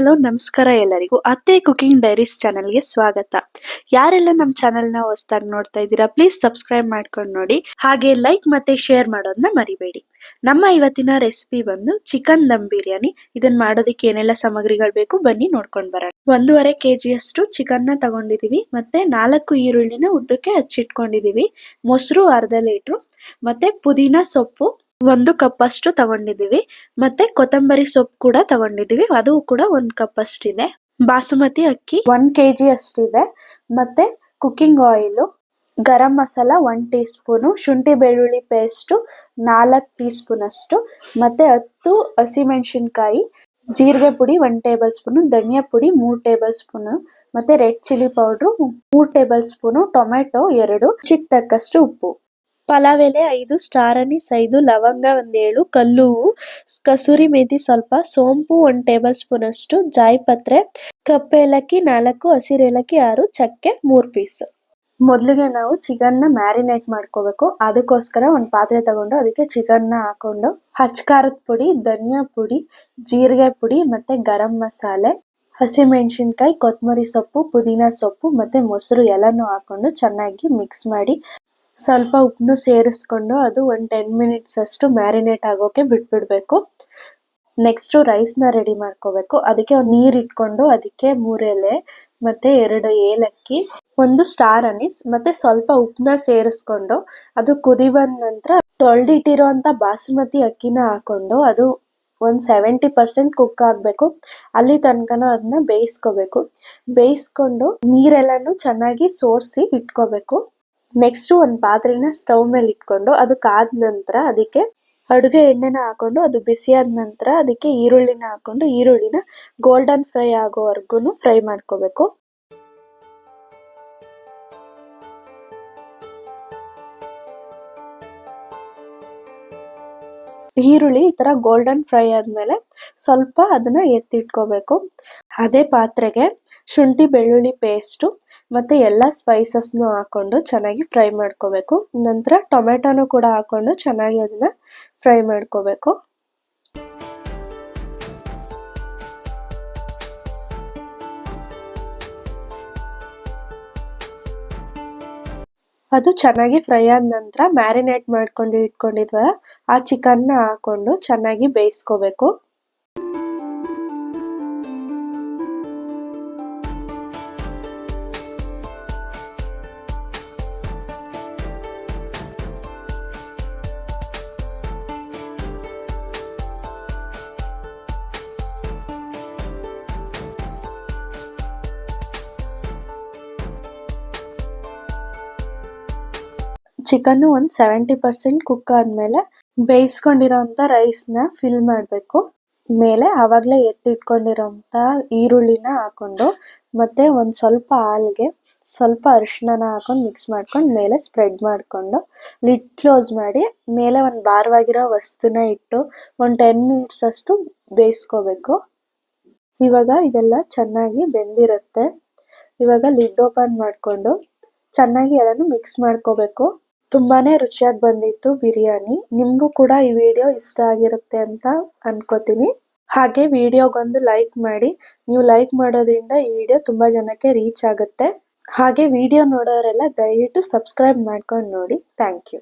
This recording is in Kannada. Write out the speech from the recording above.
ಹಲೋ, ನಮಸ್ಕಾರ ಎಲ್ಲರಿಗೂ. ಅತ್ತೆ ಕುಕಿಂಗ್ ಡೈರೀಸ್ ಚಾನಲ್ಗೆ ಸ್ವಾಗತ. ಯಾರೆಲ್ಲ ನಮ್ಮ ಚಾನಲ್ನ ಹೊಸದಾಗಿ ನೋಡ್ತಾ ಇದ್ದೀರಾ, ಪ್ಲೀಸ್ ಸಬ್ಸ್ಕ್ರೈಬ್ ಮಾಡ್ಕೊಂಡು ನೋಡಿ. ಹಾಗೆ ಲೈಕ್ ಮತ್ತೆ ಶೇರ್ ಮಾಡೋದನ್ನ ಮರಿಬೇಡಿ. ನಮ್ಮ ಇವತ್ತಿನ ರೆಸಿಪಿ ಬಂದು ಚಿಕನ್ ದಮ್ ಬಿರಿಯಾನಿ. ಇದನ್ನ ಮಾಡೋದಕ್ಕೆ ಏನೆಲ್ಲ ಸಾಮಗ್ರಿಗಳು ಬೇಕು ಬನ್ನಿ ನೋಡ್ಕೊಂಡು ಬರೋಣ. ಒಂದೂವರೆ ಕೆ ಜಿಯಷ್ಟು ಚಿಕನ್ನ ತಗೊಂಡಿದೀವಿ. ಮತ್ತೆ ನಾಲ್ಕು ಈರುಳ್ಳಿನ ಉದ್ದಕ್ಕೆ ಹಚ್ಚಿಟ್ಕೊಂಡಿದೀವಿ. ಮೊಸರು ಅರ್ಧ ಲೀಟ್ರು. ಮತ್ತೆ ಪುದೀನ ಸೊಪ್ಪು. ಒಂದು ಕಪ್ ಅಷ್ಟು ತಗೊಂಡಿದೀವಿ ಮತ್ತೆ ಕೊತ್ತಂಬರಿ ಸೊಪ್ಪು ಕೂಡ ತಗೊಂಡಿದೀವಿ ಅದು ಕೂಡ ಒಂದ್ ಕಪ್ ಅಷ್ಟಿದೆ. ಬಾಸುಮತಿ ಅಕ್ಕಿ ಒನ್ ಕೆ ಜಿ ಅಷ್ಟಿದೆ. ಮತ್ತೆ cooking oil garam masala one teaspoon ಶುಂಠಿ ಬೆಳ್ಳುಳ್ಳಿ ಪೇಸ್ಟ್ ನಾಲ್ಕು ಟೀ ಸ್ಪೂನ್ ಅಷ್ಟು, ಮತ್ತೆ ಹತ್ತು ಹಸಿಮೆಣಸಿನ್ಕಾಯಿ, ಜೀರಿಗೆ ಪುಡಿ ಒನ್ ಟೇಬಲ್ ಸ್ಪೂನ್ ಧನಿಯಾ ಪುಡಿ ಮೂರು ಟೇಬಲ್ ಸ್ಪೂನ್ ಮತ್ತೆ ರೆಡ್ ಚಿಲ್ಲಿ ಪೌಡರ್ ಮೂರು ಟೇಬಲ್ ಸ್ಪೂನ್ ಟೊಮೆಟೊ ಎರಡು ಚಿಕ್ಕ ತಕ್ಕಷ್ಟು ಉಪ್ಪು. ಪಲಾವ್ ಎಲೆ ಐದು ಸ್ಟಾರ್ ಅನೀಸ್ ಐದು ಲವಂಗ ಒಂದೇಳು, ಕಲ್ಲು, ಕಸೂರಿ ಮೇಥಿ ಸ್ವಲ್ಪ, ಸೋಂಪು ಒಂದ್ ಟೇಬಲ್ ಸ್ಪೂನ್ ಅಷ್ಟು, ಜಾಯಿಪತ್ರೆ, ಕಪ್ಪು ಏಲಕ್ಕಿ ನಾಲ್ಕು, ಹಸಿರು ಏಲಕ್ಕಿ ಆರು, ಚಕ್ಕೆ ಮೂರು ಪೀಸ್ ಮೊದಲಿಗೆ ನಾವು ಚಿಕನ್ನ ಮ್ಯಾರಿನೇಟ್ ಮಾಡ್ಕೋಬೇಕು. ಅದಕ್ಕೋಸ್ಕರ ಒಂದು ಪಾತ್ರೆ ತಗೊಂಡು ಅದಕ್ಕೆ ಚಿಕನ್ನ ಹಾಕೊಂಡು ಹಚ್ಕಾರದ ಪುಡಿ, ಧನಿಯಾ ಪುಡಿ, ಜೀರಿಗೆ ಪುಡಿ ಮತ್ತೆ ಗರಂ ಮಸಾಲೆ, ಹಸಿಮೆಣಸಿನ್ಕಾಯಿ ಕೊತ್ತಂಬರಿ ಸೊಪ್ಪು, ಪುದೀನ ಸೊಪ್ಪು ಮತ್ತೆ ಮೊಸರು ಎಲ್ಲಾನು ಹಾಕೊಂಡು ಚೆನ್ನಾಗಿ ಮಿಕ್ಸ್ ಮಾಡಿ ಸ್ವಲ್ಪ ಉಪ್ಪನ್ನು ಸೇರಿಸ್ಕೊಂಡು ಅದು ಒಂದ್ ಟೆನ್ ಮಿನಿಟ್ಸ್ ಅಷ್ಟು ಮ್ಯಾರಿನೇಟ್ ಆಗೋಕೆ ಬಿಟ್ಬಿಡ್ಬೇಕು. ನೆಕ್ಸ್ಟು ರೈಸ್ನ ರೆಡಿ ಮಾಡ್ಕೋಬೇಕು. ಅದಕ್ಕೆ ನೀರು ಇಟ್ಕೊಂಡು ಅದಕ್ಕೆ ಮೂರೆಲೆ ಮತ್ತೆ ಎರಡು ಏಲಕ್ಕಿ, ಒಂದು ಸ್ಟಾರ್ ಅನಿಸ್ ಮತ್ತೆ ಸ್ವಲ್ಪ ಉಪ್ಪನ್ನ ಸೇರಿಸ್ಕೊಂಡು ಅದು ಕುದಿ ಬಂದ ನಂತರ ತೊಳೆದಿಟ್ಟಿರೋಂಥ ಬಾಸುಮತಿ ಅಕ್ಕಿನ ಹಾಕ್ಕೊಂಡು ಅದು ಒಂದು ಸೆವೆಂಟಿ ಪರ್ಸೆಂಟ್ ಕುಕ್ ಆಗಬೇಕು. ಅಲ್ಲಿ ತನಕನೂ ಅದನ್ನ ಬೇಯಿಸ್ಕೋಬೇಕು. ಬೇಯಿಸ್ಕೊಂಡು ನೀರೆಲ್ಲನೂ ಚೆನ್ನಾಗಿ ಸೋರಿಸಿ ಇಟ್ಕೋಬೇಕು. ನೆಕ್ಸ್ಟ್ ಒಂದ್ ಪಾತ್ರೆನ ಸ್ಟವ್ ಮೇಲೆ ಇಟ್ಕೊಂಡು ಅದು ಕಾದ ನಂತರ ಅದಕ್ಕೆ ಅಡುಗೆ ಎಣ್ಣೆನ ಹಾಕೊಂಡು ಅದು ಬಿಸಿ ಆದ ನಂತರ ಅದಕ್ಕೆ ಈರುಳ್ಳಿನ ಹಾಕೊಂಡು ಈರುಳ್ಳಿನ ಗೋಲ್ಡನ್ ಫ್ರೈ ಆಗೋವರೆಗೂ ಫ್ರೈ ಮಾಡ್ಕೋಬೇಕು. ಈರುಳ್ಳಿ ಈ ತರ ಗೋಲ್ಡನ್ ಫ್ರೈ ಆದ್ಮೇಲೆ ಸ್ವಲ್ಪ ಅದನ್ನ ಎತ್ತಿಟ್ಕೋಬೇಕು. ಅದೇ ಪಾತ್ರೆಗೆ ಶುಂಠಿ ಬೆಳ್ಳುಳ್ಳಿ ಪೇಸ್ಟ್ ಮತ್ತೆ ಎಲ್ಲ ಸ್ಪೈಸಸ್ನು ಹಾಕೊಂಡು ಚೆನ್ನಾಗಿ ಫ್ರೈ ಮಾಡ್ಕೋಬೇಕು. ನಂತರ ಟೊಮೆಟೊನು ಕೂಡ ಹಾಕೊಂಡು ಚೆನ್ನಾಗಿ ಅದನ್ನ ಫ್ರೈ ಮಾಡ್ಕೋಬೇಕು. ಅದು ಚೆನ್ನಾಗಿ ಫ್ರೈ ಆದ ನಂತರ ಮ್ಯಾರಿನೇಟ್ ಮಾಡ್ಕೊಂಡು ಇಟ್ಕೊಂಡಿದ್ವಲ್ಲ, ಆ ಚಿಕನ್ನ ಹಾಕೊಂಡು ಚೆನ್ನಾಗಿ ಬೇಯಿಸ್ಕೋಬೇಕು. ಚಿಕನ್ ಒಂದು ಸೆವೆಂಟಿ ಪರ್ಸೆಂಟ್ ಕುಕ್ ಆದ್ಮೇಲೆ ಬೇಯಿಸ್ಕೊಂಡಿರೋಂಥ ರೈಸ್ನ ಫಿಲ್ ಮಾಡಬೇಕು. ಮೇಲೆ ಆವಾಗಲೇ ಎತ್ತಿಟ್ಕೊಂಡಿರೋಂಥ ಈರುಳ್ಳಿನ ಹಾಕ್ಕೊಂಡು ಮತ್ತೆ ಒಂದು ಸ್ವಲ್ಪ ಹಾಲ್ಗೆ ಸ್ವಲ್ಪ ಅರಿಶಿಣನ ಹಾಕೊಂಡು ಮಿಕ್ಸ್ ಮಾಡ್ಕೊಂಡು ಮೇಲೆ ಸ್ಪ್ರೆಡ್ ಮಾಡಿಕೊಂಡು ಲಿಡ್ ಕ್ಲೋಸ್ ಮಾಡಿ ಮೇಲೆ ಒಂದು ಭಾರವಾಗಿರೋ ವಸ್ತುನ ಇಟ್ಟು ಒಂದು ಟೆನ್ ಮಿನಿಟ್ಸ್ ಅಷ್ಟು ಬೇಯಿಸ್ಕೋಬೇಕು. ಇವಾಗ ಇದೆಲ್ಲ ಚೆನ್ನಾಗಿ ಬೆಂದಿರುತ್ತೆ. ಇವಾಗ ಲಿಡ್ ಓಪನ್ ಮಾಡಿಕೊಂಡು ಚೆನ್ನಾಗಿ ಎಲ್ಲಾನು ಮಿಕ್ಸ್ ಮಾಡ್ಕೋಬೇಕು. ತುಂಬಾನೇ ರುಚಿಯಾಗಿ ಬಂದಿತ್ತು ಬಿರಿಯಾನಿ. ನಿಮ್ಗೂ ಕೂಡ ಈ ವಿಡಿಯೋ ಇಷ್ಟ ಆಗಿರುತ್ತೆ ಅಂತ ಅನ್ಕೋತೀನಿ. ಹಾಗೆ ವಿಡಿಯೋಗೊಂದು ಲೈಕ್ ಮಾಡಿ. ನೀವು ಲೈಕ್ ಮಾಡೋದ್ರಿಂದ ಈ ವಿಡಿಯೋ ತುಂಬಾ ಜನಕ್ಕೆ ರೀಚ್ ಆಗುತ್ತೆ. ಹಾಗೆ ವಿಡಿಯೋ ನೋಡೋರೆಲ್ಲ ದಯವಿಟ್ಟು ಸಬ್ಸ್ಕ್ರೈಬ್ ಮಾಡ್ಕೊಂಡು ನೋಡಿ. Thank you.